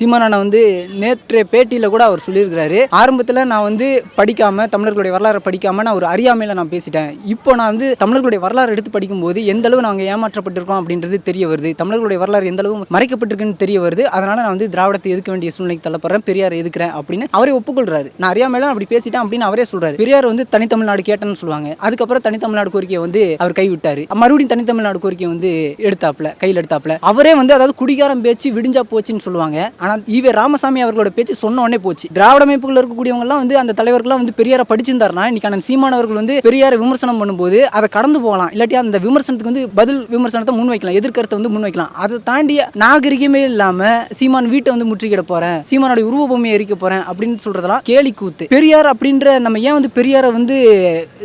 சீமானண்ணா வந்து நேற்றைய பேட்டியில் கூட அவர் சொல்லியிருக்கிறாரு. ஆரம்பத்தில் நான் வந்து படிக்காமல் தமிழர்களுடைய வரலாறு படிக்காமல் நான் ஒரு அறியாமையில் நான் பேசிட்டேன். இப்போ நான் வந்து தமிழர்களுடைய வரலாறு எடுத்து படிக்கும்போது எந்த அளவு நாங்கள் ஏமாற்றப்பட்டிருக்கோம் அப்படின்றது தெரிய வருது. தமிழர்களுடைய வரலாறு எந்த அளவு மறைக்கப்பட்டிருக்குன்னு தெரிய வருது. அதனால் நான் வந்து திராவிடத்தை எதுக்க வேண்டிய சூழ்நிலைக்கு தள்ளப்படுறேன் பெரியார் எதுக்குறேன் அப்படின்னு அவரே ஒப்புக்கொள்கிறாரு நான் அறியாமையில் அப்படி பேசிட்டேன் அப்படின்னு அவரே சொல்கிறார் பெரியார் வந்து தனித்தமிழ்நாடு கேட்டேன்னு சொல்லுவாங்க. அதுக்கப்புறம் தனித்தமிழ்நாடு கோரிக்கையை வந்து அவர் கைவிட்டார். மறுபடியும் தனித்தமிழ்நாடு கோரிக்கையை வந்து எடுத்தாப்ல கையில் எடுத்தாப்ல அவரே வந்து அதாவது குடிகாரம் பேச்சு விடிஞ்சா போச்சுன்னு சொல்லுவாங்க. ஆனால் ஈவே ராமசாமி அவர்களோட பேச்சு சொன்னோடனே போச்சு. திராவிட அமைப்புகள் இருக்கக்கூடியவங்கலாம் வந்து அந்த தலைவர்கள்லாம் வந்து பெரியாரை படிச்சிருந்தாருன்னா இன்னைக்கு அண்ணன் சீமானவர்கள் வந்து பெரியாரை விமர்சனம் பண்ணும்போது அதை கடந்து போகலாம். இல்லாட்டி அந்த விமர்சனத்துக்கு வந்து பதில் விமர்சனத்தை முன் வைக்கலாம் எதிர்கருத்தை வந்து முன் வைக்கலாம் அதை தாண்டி நாகரிகமே இல்லாம சீமான் வீட்டை வந்து முற்றுகிட போறேன் சீமானோட உருவ பொம்மையை எரிக்க போறேன் அப்படின்னு சொல்றதெல்லாம் கேலி கூத்து. பெரியார் அப்படின்ற நம்ம ஏன் வந்து பெரியாரை வந்து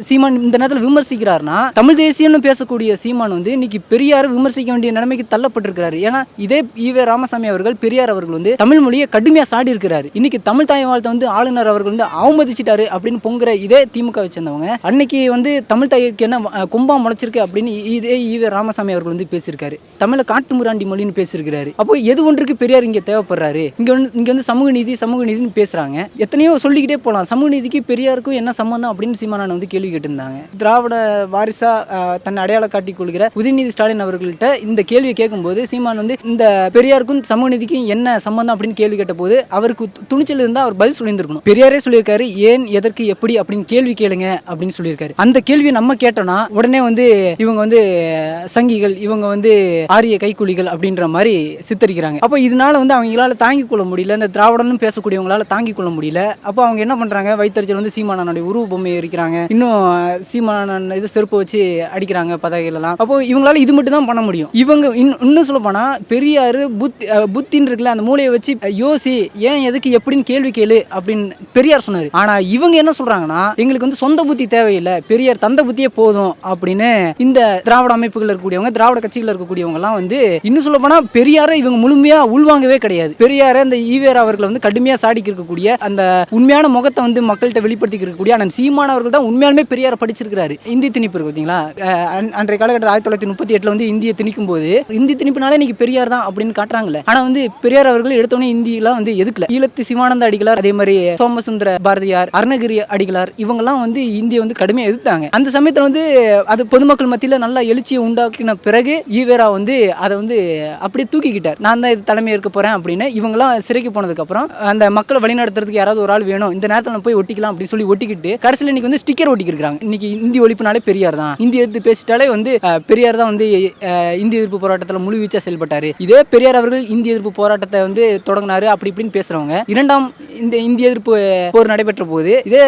சீமான் இந்த நேரத்தில் விமர்சிக்கிறார்னா தமிழ் தேசியம்னு பேசக்கூடிய சீமான் வந்து இன்னைக்கு பெரியாரை விமர்சிக்க வேண்டிய நிலைமைக்கு தள்ளப்பட்டிருக்கிறாரு. ஏன்னா இதே ஈவே ராமசாமி அவர்கள் பெரியார் அவர்கள் வந்து வந்து தமிழ் மொழியை கடுமையாக சாடி இருக்கிறாரு. இன்னைக்கு தமிழ் தாய் வாழ்த்தை வந்து ஆளுநர் அவர்கள் வந்து அவமதிச்சிட்டாரு அப்படின்னு பொங்குற இதே திமுக வச்சிருந்தவங்க அன்னைக்கு வந்து தமிழ் தாய்க்கு என்ன அஹ், கொம்பா முளைச்சிருக்கு அப்படின்னு இதே ஈவே ராமசாமி அவர்கள் வந்து பேசியிருக்காரு. தமிழை காட்டுமுராண்டி மொழின்னு பேசியிருக்கிறாரு. அப்போ எது ஒன்றுக்கு பெரியார் இங்கே தேவைப்படுறாரு? இங்கே வந்து இங்கே வந்து சமூக நீதி சமூக நீதினு பேசுகிறாங்க எத்தனையோ சொல்லிக்கிட்டே போகலாம் சமூக நீதிக்கு பெரியாருக்கும் என்ன சம்பந்தம் அப்படின்னு சீமானன் வந்து கேள்வி கேட்டிருந்தாங்க. திராவிட வாரிசா தன்னை அடையாளம் காட்டிக் கொள்கிற உதயநிதி ஸ்டாலின் அவர்கள்ட்ட இந்த கேள்வியை கேட்கும்போது சீமான் வந்து இந்த பெரியாருக்கும் சமூக நீதிக்கும் என்ன சம்மந்தம் அப்படின்னு கேள்வி கேட்டபோது அவருக்கு துணிச்சல் இருந்தால் அவர் பதில் சொல்லியிருந்திருக்கணும். பெரியாரே சொல்லியிருக்காரு ஏன் எதற்கு எப்படி? அப்படின்னு கேள்வி கேளுங்க அப்படின்னு சொல்லியிருக்காரு. அந்த கேள்வியை நம்ம கேட்டோம்னா உடனே வந்து இவங்க வந்து சங்கிகள் இவங்க வந்து ஆரிய கைக்கூலிகள் அப்படின்ற மாதிரி சித்தரிக்கிறாங்க. அப்போ இதனால வந்து அவங்களால தாங்கிக் கொள்ள முடியல இந்த திராவிடன்னு பேசக்கூடியவங்களால தாங்கிக் கொள்ள முடியல. அப்போ அவங்க என்ன பண்றாங்க? வைத்தறிச்சல் வந்து சீமானனுடைய உருவ பொம்மை இருக்கிறாங்க இன்னும் சீமானன் இது செருப்பு வச்சு அடிக்கிறாங்க பதவிகள் எல்லாம் அப்போ இவங்களால இது மட்டும் தான் பண்ண முடியும். இவங்க இன்னும் இன்னும் சொல்ல போனா பெரியாரு புத்தி புத்தின்னு இருக்குல்ல அந்த மூளையை வச்சு யோசி ஏன் எதுக்கு எப்படின்னு கேள்வி கேளு அப்படின்னு பெரியார் சொன்னார். ஆனா இவங்க என்ன சொல்றாங்கன்னா எங்களுக்கு வந்து சொந்த புத்தி தேவையில்லை. பெரியார் தந்த புத்தியே போதும் அப்படின்னு இந்த திராவிட அமைப்புகள் இருக்கக்கூடியவங்க திராவிட கட்சிகள் இருக்கக்கூடியவங்கலாம் வந்து இன்னும் சொல்ல போனா பெரியாரை இவங்க முழுமையா உள்வாங்கவே கிடையாது. பெரியாரை இந்த ஈவேரா அவர்களை வந்து கடுமையா சாடிக்கு இருக்கக்கூடிய அந்த உண்மையான முகத்தை வந்து மக்கள்கிட்ட வெளிப்படுத்தி இருக்கக்கூடிய ஆனால் சீமான் அவர்கள் தான் உண்மையாலுமே பெரியாரை படிச்சிருக்கிறாரு. இந்தி திணிப்பு இருக்கு பார்த்தீங்களா அன்றைய காலகட்டத்தில் ஆயிரத்தி தொள்ளாயிரத்தி முப்பத்தி எட்டுல வந்து இந்திய திணிக்கும் போது இந்தி திணிப்புனாலே இன்னைக்கு பெரியார் தான் அப்படின்னு காட்டுறாங்களே ஆனா வந்து பெரியார் அவர்கள் எடுத்தோன்னே இந்தியெல்லாம் வந்து எதுக்கல? ஈழத்து சிவானந்த அடிகளார் அதே மாதிரி சோமசுந்தர பாரதியார் அருணகிரி அடிகளார் இவங்கெல்லாம் வந்து இந்தியை வந்து கடுமையாக எதிர்த்தாங்க. அந்த சமயத்தில் வந்து அது பொதுமக்கள் மத்தியில் நல்லா எழுச்சியை உண்டாக்கின பிறகு ஈவேரா வந்து அதை வந்து அப்படியே தூக்கிக்கிட்டார். நான் தான் இது தலைமை இருக்க போகிறேன் அப்படின்னு. இவங்கெல்லாம் சிறைக்கு போனதுக்கப்புறம் அந்த மக்களை வழிநடத்துறதுக்கு யாராவது ஒரு ஆள் வேணும் இந்த நேரத்தில் நம்ம போய் ஒட்டிக்கலாம் அப்படின்னு சொல்லி ஒட்டிக்கிட்டு கடைசியில் இன்னைக்கு வந்து ஸ்டிக்கர் ஒட்டிக்கிறாங்க இன்னைக்கு இந்தி ஒழிப்புனாலே பெரியார் தான். இந்தி எதிர்த்து பேசிட்டாலே வந்து பெரியார் தான் வந்து இந்திய இந்தி எதிர்ப்பு போராட்டத்தில் முழு செயல்பட்டார். இதே பெரியார் அவர்கள் இந்திய எதிர்ப்பு போராட்டத்தை வந்து தொடங்கினாரு அப்படி இப்படின்னு பேசுறவங்க. இரண்டாம் இந்த இந்திய எதிர்ப்பு போர் நடைபெற்ற போது இதே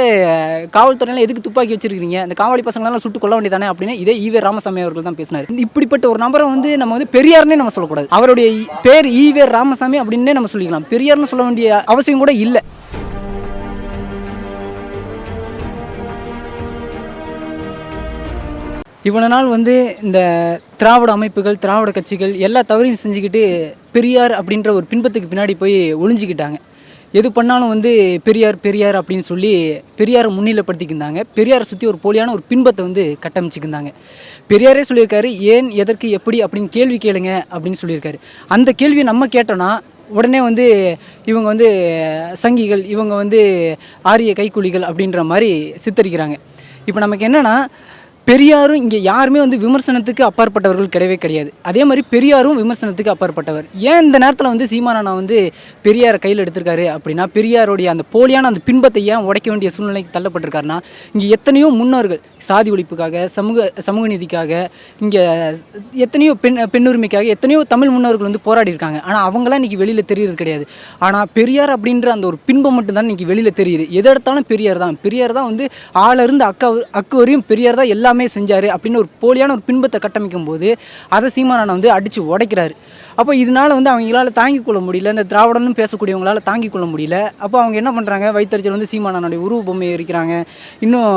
காவல்துறையில எதுக்கு துப்பாக்கி வச்சிருக்கீங்க இந்த காவலி பசங்களெல்லாம் சுட்டு கொள்ள வேண்டியதானே அப்படின்னு இதே ஈவே ராமசாமி அவர்கள் தான் பேசினார். இப்படிப்பட்ட ஒரு நபரை வந்து நம்ம வந்து பெரியார்னே நம்ம சொல்லக்கூடாது. அவருடைய பேர் ஈவே ராமசாமி அப்படின்னே நம்ம சொல்லிக்கலாம். பெரியார்னு சொல்ல வேண்டிய அவசியம் கூட இல்லை. இவ்வளோ நாள் வந்து இந்த திராவிட அமைப்புகள் திராவிட கட்சிகள் எல்லா தவறையும் செஞ்சுக்கிட்டு பெரியார் அப்படின்ற ஒரு பின்பத்துக்கு பின்னாடி போய் ஒளிஞ்சிக்கிட்டாங்க. எது பண்ணாலும் வந்து பெரியார் பெரியார் அப்படின்னு சொல்லி பெரியாரை முன்னிலைப்படுத்திக்கிருந்தாங்க பெரியாரை சுற்றி ஒரு போலியான ஒரு பின்பத்தை வந்து கட்டமைச்சிக்கிருந்தாங்க பெரியாரே சொல்லியிருக்காரு ஏன் எதற்கு எப்படி? அப்படின்னு கேள்வி கேளுங்க அப்படின்னு சொல்லியிருக்காரு. அந்த கேள்வியை நம்ம கேட்டோன்னா உடனே வந்து இவங்க வந்து சங்கிகள் இவங்க வந்து ஆரிய கைக்கூலிகள் அப்படின்ற மாதிரி சித்தரிக்கிறாங்க. இப்போ நமக்கு என்னென்னா பெரியாரும் இங்கே யாருமே வந்து விமர்சனத்துக்கு அப்பாற்பட்டவர்கள் கிடையவே கிடையாது. அதே மாதிரி பெரியாரும் விமர்சனத்துக்கு அப்பாற்பட்டவர். ஏன் இந்த நேரத்தில் வந்து சீமானா வந்து பெரியாரை கையில் எடுத்திருக்காரு அப்படின்னா பெரியாருடைய அந்த போலியான அந்த பின்பத்தை ஏன் உடைக்க வேண்டிய சூழ்நிலைக்கு தள்ளப்பட்டிருக்காருன்னா இங்கே எத்தனையோ முன்னோர்கள் சாதி ஒழிப்புக்காக சமூக சமூக நீதிக்காக இங்கே எத்தனையோ பெண் பெண்ணுரிமைக்காக எத்தனையோ தமிழ் முன்னோர்கள் வந்து போராடி இருக்காங்க. ஆனால் அவங்களாம் இன்றைக்கி வெளியில் தெரியறது கிடையாது. ஆனால் பெரியார் அப்படின்ற அந்த ஒரு பின்பம் மட்டும்தான் இன்றைக்கி வெளியில் தெரியுது. எதை எடுத்தாலும் பெரியார் தான். பெரியார் தான் வந்து ஆளிருந்து அக்கா அக்கு வரையும் பெரியார் தான் எல்லாமே செஞ்சார் அப்படின்னு ஒரு போலியான ஒரு பின்பத்தை கட்டமைக்கும் போது அதை சீமானனை வந்து அடித்து உடைக்கிறாரு. அப்போ இதனால வந்து அவங்களால தாங்கிக் கொள்ள முடியல இந்த திராவிடன்னு பேசக்கூடியவங்களால தாங்கிக் கொள்ள முடியல. அப்போ அவங்க என்ன பண்ணுறாங்க வைத்தறிச்சல் வந்து சீமானனுடைய உருவ பொம்மையை இருக்கிறாங்க இன்னும்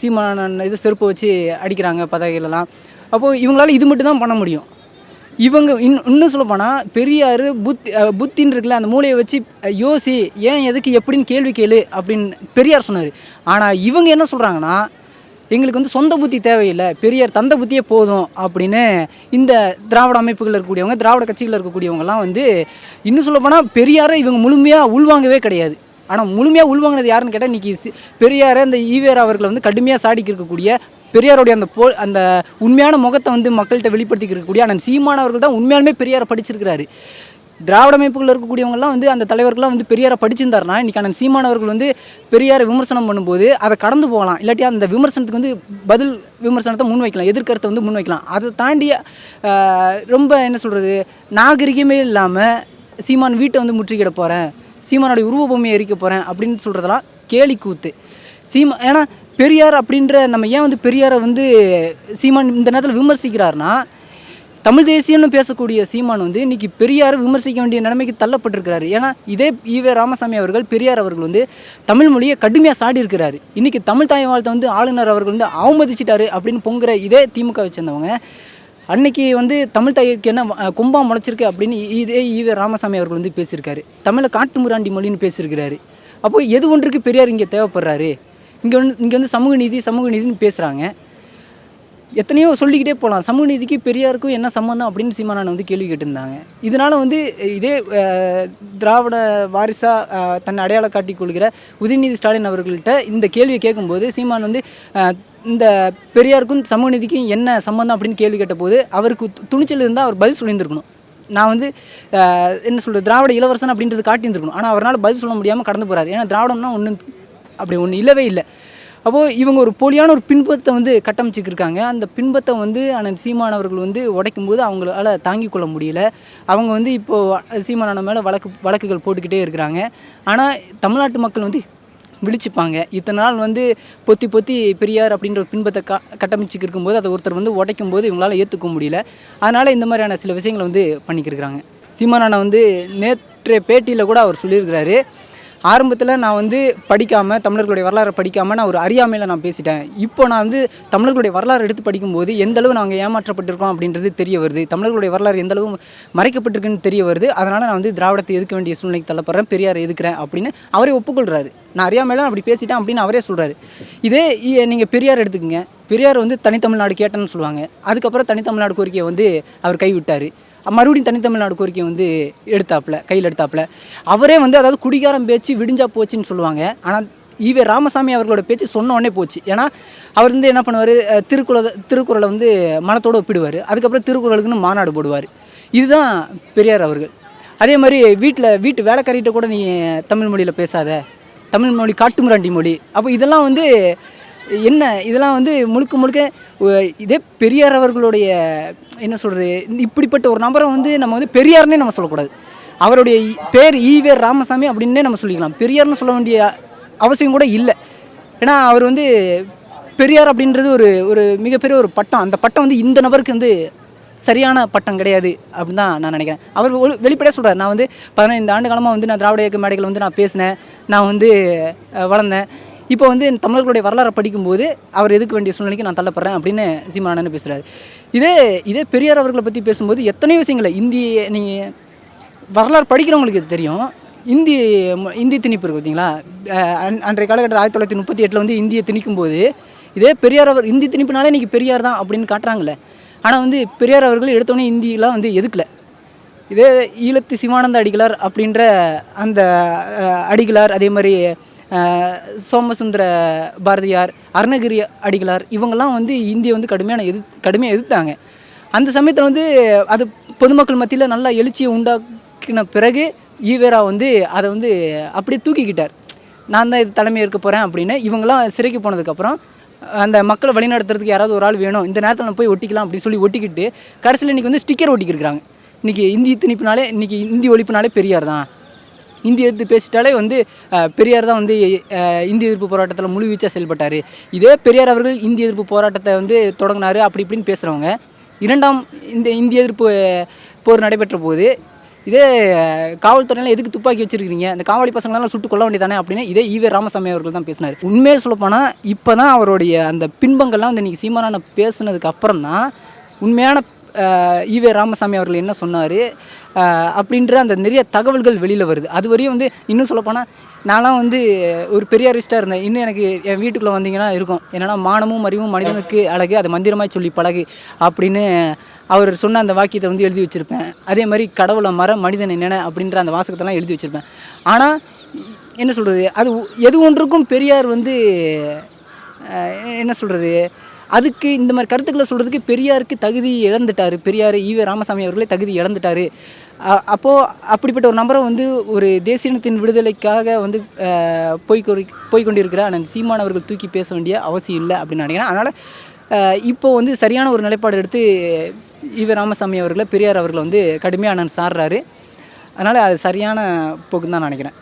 சீமானன் இது செருப்பு வச்சு அடிக்கிறாங்க பதவிகளெல்லாம் அப்போது இவங்களால இது மட்டும் தான் பண்ண முடியும். இவங்க இன் இன்னும் சொல்லப்போனால் பெரியார் புத்தி புத்தின்னு இருக்குல்ல அந்த மூளையை வச்சு யோசி ஏன் எதுக்கு எப்படின்னு கேள்வி கேளு அப்படின்னு பெரியார் சொன்னார். ஆனால் இவங்க என்ன சொல்கிறாங்கன்னா எங்களுக்கு வந்து சொந்த புத்தி தேவையில்லை. பெரியார் தந்த புத்தியே போதும் அப்படின்னு இந்த திராவிட அமைப்புகளில் இருக்கக்கூடியவங்க திராவிட கட்சிகளில் இருக்கக்கூடியவங்கலாம் வந்து இன்னும் சொல்லப்போனால் பெரியாரை இவங்க முழுமையாக உள்வாங்கவே கிடையாது. ஆனால் முழுமையாக உள்வாங்கினது யாருன்னு கேட்டால் இன்றைக்கி பெரியாரை இந்த ஈவேரா அவர்களை வந்து கடுமையாக சாடிக்கு இருக்கக்கூடிய பெரியாருடைய அந்த போ அந்த உண்மையான முகத்தை வந்து மக்கள்கிட்ட வெளிப்படுத்திக்க இருக்கக்கூடிய ஆனால் சீமானவர்கள் தான் உண்மையாலுமே பெரியாரை படிச்சிருக்கிறாரு. திராவிட அமைப்புகளில் இருக்கக்கூடியவங்கலாம் வந்து அந்த தலைவர்கள்லாம் வந்து பெரியாரை படிச்சிருந்தாருன்னா இன்றைக்கி அண்ணன் சீமானவர்கள் வந்து பெரியாரை விமர்சனம் பண்ணும்போது அதை கடந்து போகலாம். இல்லாட்டி அந்த விமர்சனத்துக்கு வந்து பதில் விமர்சனத்தை முன் வைக்கலாம் எதிர்கருத்தை வந்து முன் வைக்கலாம் அதை தாண்டி ரொம்ப என்ன சொல்கிறது நாகரிகமே இல்லாமல் சீமான் வீட்டை வந்து முற்றுகிட போகிறேன் சீமானுடைய உருவபூமியை எரிக்க போகிறேன் அப்படின்னு சொல்கிறதெல்லாம் கேலி கூத்து. சீமா ஏன்னா பெரியார் அப்படின்ற நம்ம ஏன் வந்து பெரியாரை வந்து சீமான் இந்த நேரத்தில் விமர்சிக்கிறாருன்னா தமிழ் தேசியம்னு பேசக்கூடிய சீமான் வந்து இன்றைக்கி பெரியாரை விமர்சிக்க வேண்டிய நிலைமைக்கு தள்ளப்பட்டிருக்கிறாரு. ஏன்னா இதே ஈவே ராமசாமி அவர்கள் பெரியார் அவர்கள் வந்து தமிழ் மொழியை கடுமையாக சாடி இருக்கிறாரு. இன்றைக்கி தமிழ் தாய் வாழ்த்தை வந்து ஆளுநர் அவர்கள் வந்து அவமதிச்சிட்டாரு அப்படின்னு பொங்குற இதே திமுக வச்சிருந்தவங்க அன்னைக்கு வந்து தமிழ் தாய்க்கு என்ன கும்பா முளைச்சிருக்கு அப்படின்னு இதே ஈவே ராமசாமி அவர்கள் வந்து பேசியிருக்காரு. தமிழை காட்டு முராண்டி மொழின்னு பேசியிருக்கிறாரு. அப்போ எது ஒன்றுக்கு பெரியார் இங்கே தேவைப்படுறாரு? இங்கே வந்து இங்கே வந்து சமூக நீதி சமூக நீதினு பேசுகிறாங்க எத்தனையோ சொல்லிக்கிட்டே போகலாம். சமூக நீதிக்கு பெரியாருக்கும் என்ன சம்மந்தம் அப்படின்னு சீமானன் வந்து கேள்வி கேட்டிருந்தாங்க. இதனால் வந்து இதே திராவிட வாரிசாக தன்னை அடையாளம் காட்டிக் கொள்கிற உதயநிதி ஸ்டாலின் அவர்கள்ட்ட இந்த கேள்வியை கேட்கும்போது சீமான் வந்து இந்த பெரியாருக்கும் சமூக நீதிக்கும் என்ன சம்மந்தம் அப்படின்னு கேள்வி கேட்டபோது அவருக்கு துணிச்சல் இருந்தால் அவர் பதில் சொல்லியிருந்துருக்கணும். நான் வந்து என்ன சொல்கிறது திராவிட இளவரசன் அப்படின்றது காட்டியிருந்திருக்கணும். ஆனால் அவரால் பதில் சொல்ல முடியாமல் கடந்து போகிறாரு ஏன்னா திராவிடம்னா ஒன்று அப்படி ஒன்று இல்லவே இல்லை. அப்போது இவங்க ஒரு போலியான ஒரு பின்பத்தை வந்து கட்டமைச்சிக்கிருக்காங்க. அந்த பின்பத்தை வந்து அண்ணன் சீமான் அவர்கள் வந்து உடைக்கும் போது அவங்களால தாங்கிக் கொள்ள முடியல. அவங்க வந்து இப்போது சீமான் மேலே வழக்கு வழக்குகள் போட்டுக்கிட்டே இருக்கிறாங்க. ஆனால் தமிழ்நாட்டு மக்கள் வந்து விழிச்சுப்பாங்க. இத்தனை நாள் வந்து பொத்தி பொத்தி பெரியார் அப்படின்ற ஒரு பின்பத்தை க கட்டமைச்சிக்கு இருக்கும்போது அதை ஒருத்தர் வந்து உடைக்கும் போது இவங்களால் ஏற்றுக்க முடியல. அதனால் இந்த மாதிரியான சில விஷயங்களை வந்து பண்ணிக்கிருக்கிறாங்க. சீமான் வந்து நேற்றைய பேட்டியில் கூட அவர் சொல்லியிருக்கிறாரு. ஆரம்பத்தில் நான் வந்து படிக்காமல் தமிழர்களுடைய வரலாறு படிக்காமல் நான் ஒரு அறியாமையில் நான் பேசிட்டேன். இப்போ நான் வந்து தமிழர்களுடைய வரலாறு எடுத்து படிக்கும்போது எந்த அளவு நாங்கள் ஏமாற்றப்பட்டிருக்கோம் அப்படின்றது தெரிய வருது. தமிழர்களுடைய வரலாறு எந்த அளவு மறைக்கப்பட்டிருக்குன்னு தெரிய வருது. அதனால் நான் வந்து திராவிடத்தை எதுக்க வேண்டிய சூழ்நிலைக்கு தள்ளப்படுறேன் பெரியார் எதுக்குறேன் அப்படின்னு அவரே ஒப்புக்கொள்கிறாரு நான் அறியாமையில் நான் அப்படி பேசிட்டேன் அப்படின்னு அவரே சொல்கிறாரு இதே நீங்கள் பெரியார் எடுத்துக்கோங்க. பெரியார் வந்து தனித்தமிழ்நாடு கேட்டேன்னு சொல்லுவாங்க. அதுக்கப்புறம் தனித்தமிழ்நாடு கோரிக்கையை வந்து அவர் கைவிட்டார். மறுபடியும் தனித்தமிழ்நாடு கோரிக்கை வந்து எடுத்தாப்புல கையில் எடுத்தாப்புல. அவரே வந்து அதாவது குடிகாரம் பேச்சு விடிஞ்சா போச்சுன்னு சொல்லுவாங்க. ஆனால் ஈவே ராமசாமி அவர்களோட பேச்சு சொன்னோடனே போச்சு. ஏன்னா அவர் வந்து என்ன பண்ணுவார்? திருக்குறளை திருக்குறளை வந்து மனத்தோடு ஒப்பிடுவார். அதுக்கப்புறம் திருக்குறளுக்குன்னு மாநாடு போடுவார். இதுதான் பெரியார் அவர்கள். அதே மாதிரி வீட்டில் வீட்டு வேலைக்காரிகிட்ட கூட நீ தமிழ் மொழியில் பேசாத. தமிழ் மொழி காட்டுமிராண்டி மொழி. அப்போ இதெல்லாம் வந்து என்ன இதெல்லாம் வந்து முழுக்க முழுக்க இதே பெரியார் அவர்களுடைய என்ன சொல்கிறது இப்படிப்பட்ட ஒரு நபரை வந்து நம்ம வந்து பெரியார்னே நம்ம சொல்லக்கூடாது. அவருடைய பேர் ஈவே ராமசாமி அப்படின்னே நம்ம சொல்லிக்கலாம். பெரியார்னு சொல்ல வேண்டிய அவசியம் கூட இல்லை. ஏன்னா அவர் வந்து பெரியார் அப்படின்றது ஒரு ஒரு மிகப்பெரிய ஒரு பட்டம். அந்த பட்டம் வந்து இந்த நபருக்கு வந்து சரியான பட்டம் கிடையாது அப்படின்னு தான் நான் நினைக்கிறேன். அவர் வெளிப்படையாக சொல்கிறார் நான் வந்து பதினைந்து ஆண்டு காலமாக வந்து நான் திராவிட இயக்க மேடைகள் வந்து நான் பேசினேன். நான் வந்து வளர்ந்தேன். இப்போ வந்து தமிழர்களுடைய வரலாறை படிக்கும்போது அவர் எதுக்க வேண்டிய சூழ்நிலைக்கு நான் தள்ளப்படுறேன் அப்படின்னு சீமானன்னு பேசுகிறாரு இதே இதே பெரியார் அவர்களை பற்றி பேசும்போது எத்தனையோ விஷயங்களை இந்திய நீங்கள் வரலாறு படிக்கிறவங்களுக்கு இது தெரியும். இந்தி இந்தி திணிப்பு இருக்குது பார்த்தீங்களா அன்றைய காலகட்டத்தில் ஆயிரத்தி தொள்ளாயிரத்தி முப்பத்தி எட்டில் வந்து இந்தியை திணிக்கும் போது இதே பெரியார் அவர் இந்தி திணிப்புனாலே இன்றைக்கி பெரியார் தான் அப்படின்னு காட்டுறாங்களே ஆனால் வந்து பெரியார் அவர்கள் எடுத்தோடனே இந்தியெலாம் வந்து எதுக்கல? இதே ஈழத்து சிவானந்த அடிகளார் அப்படின்ற அந்த அடிகளார் அதே மாதிரி சோமசுந்தர பாரதியார் அருணகிரி அடிகளார் இவங்கெல்லாம் வந்து இந்தியை வந்து கடுமையான எது கடுமையாக எதிர்த்தாங்க. அந்த சமயத்தில் வந்து அது பொதுமக்கள் மத்தியில் நல்லா எழுச்சியை உண்டாக்கின பிறகு ஈவேரா வந்து அதை வந்து அப்படியே தூக்கிக்கிட்டார். நான் தான் இது தலைமை ஏற்க போகிறேன் அப்படின்னு இவங்கெல்லாம் சிறைக்கு போனதுக்கப்புறம் அந்த மக்களை வழிநடத்துறதுக்கு யாராவது ஒரு ஆள் வேணும் இந்த நேரத்தில் நம்ம போய் ஒட்டிக்கலாம் அப்படின்னு சொல்லி ஒட்டிக்கிட்டு கடைசியில் இன்றைக்கி வந்து ஸ்டிக்கர் ஒட்டிக்கிருக்கிறாங்க. இன்றைக்கி இந்தி திணிப்புனாலே இன்றைக்கி இந்தி ஒழிப்புனாலே பெரியார் தான். இந்தி எதிர்த்து பேசிட்டாலே வந்து பெரியார் தான் வந்து இந்திய இந்தி எதிர்ப்பு போராட்டத்தில் முழுவீச்சாக செயல்பட்டார். இதே பெரியார் அவர்கள் இந்தி எதிர்ப்பு போராட்டத்தை வந்து தொடங்கினார் அப்படி இப்படின்னு பேசுகிறவங்க இரண்டாம் இந்த இந்திய எதிர்ப்பு போர் நடைபெற்ற போது இதே காவல்துறையில எதுக்கு துப்பாக்கி வச்சிருக்கீங்க அந்த காவலி பசங்களெல்லாம் சுட்டு கொள்ள வேண்டியதானே? அப்படின்னு இதே ஈவே ராமசாமி அவர்கள் தான் பேசினார். உண்மையை சொல்லப்போனால் இப்போ தான் அவருடைய அந்த பின்பங்கள்லாம் வந்து இன்றைக்கி சீமானான பேசுனதுக்கு அப்புறம் தான் உண்மையான ஈவே ராமசாமி அவர்கள் என்ன சொன்னார்? அப்படின்ற அந்த நிறைய தகவல்கள் வெளியில் வருது. அது வரையும் வந்து இன்னும் சொல்லப்போனால் நான்லாம் வந்து ஒரு பெரியாரிஸ்ட்டாக இருந்தேன். இன்னும் எனக்கு என் வீட்டுக்குள்ளே வந்தீங்கன்னா இருக்கும். என்னென்னா மானமும் அறிவும் மனிதனுக்கு அழகு அது மந்திரமாய் சொல்லி பழகு அப்படின்னு அவர் சொன்ன அந்த வாக்கியத்தை வந்து எழுதி வச்சுருப்பேன். அதே மாதிரி கடவுளை மர மனிதன் என்னென்ன அப்படின்ற அந்த வாசகத்தெல்லாம் எழுதி வச்சுருப்பேன். ஆனால் என்ன சொல்கிறது அது எது ஒன்றுக்கும் பெரியார் வந்து என்ன சொல்கிறது அதுக்கு இந்த மாதிரி கருத்துக்களை சொல்கிறதுக்கு பெரியாருக்கு தகுதி இழந்துட்டார். பெரியார் ஈவே ராமசாமி அவர்களே தகுதி இழந்துட்டார். அப்போது அப்படிப்பட்ட ஒரு நபரை வந்து ஒரு தேசியனத்தின் விடுதலைக்காக வந்து போய் கொரி போய் கொண்டிருக்கிற அண்ணன் சீமான் அவர்கள் தூக்கி பேச வேண்டிய அவசியம் இல்லை அப்படின்னு நினைக்கிறேன். அதனால் இப்போ வந்து சரியான ஒரு நிலைப்பாடு எடுத்து ஈவே ராமசாமி அவர்களை பெரியார் அவர்களை வந்து கடுமையாக அண்ணன் சாடுறாரு அதனால் அது சரியான போக்குன்னு தான் நினைக்கிறேன்.